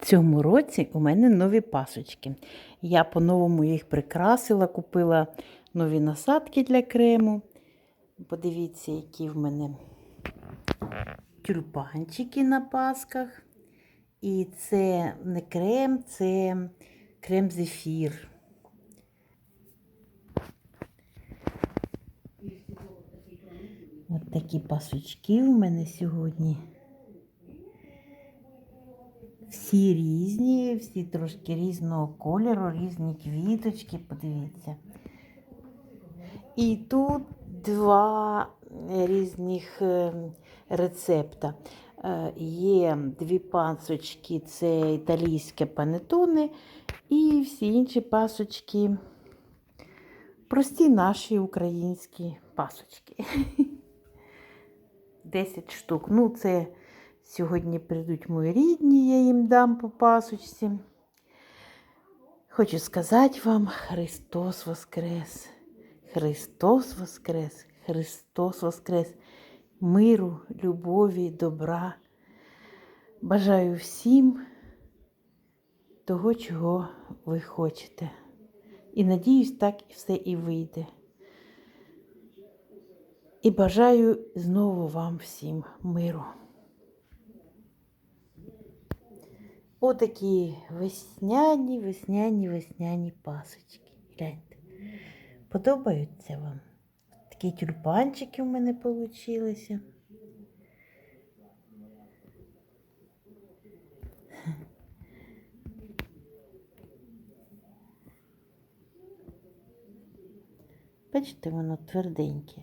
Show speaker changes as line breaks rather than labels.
Цьому році у мене нові пасочки. Я по-новому їх прикрасила, купила нові насадки для крему. Подивіться, які в мене тюльпанчики на пасках. І це не крем, це крем зефір. От такі пасочки у мене сьогодні. Всі різні, всі трошки різного кольору, різні квіточки, подивіться. І тут два різних е, рецепта. Е, Є дві пасочки, це італійське панетоне, і всі інші пасочки прості наші українські пасочки. 10 штук. Ну, це сьогодні прийдуть мої рідні, я їм дам по пасочці. Хочу сказати вам, Христос Воскрес! Христос Воскрес! Христос Воскрес! Миру, любові, добра. Бажаю всім того, чого ви хочете. І надіюсь, так і все і вийде. І бажаю знову вам всім миру. Отакі весняні, весняні, весняні пасочки. Гляньте. Подобаються вам? Такі тюльпанчики у мене получилися. Бачите, воно тверденьке.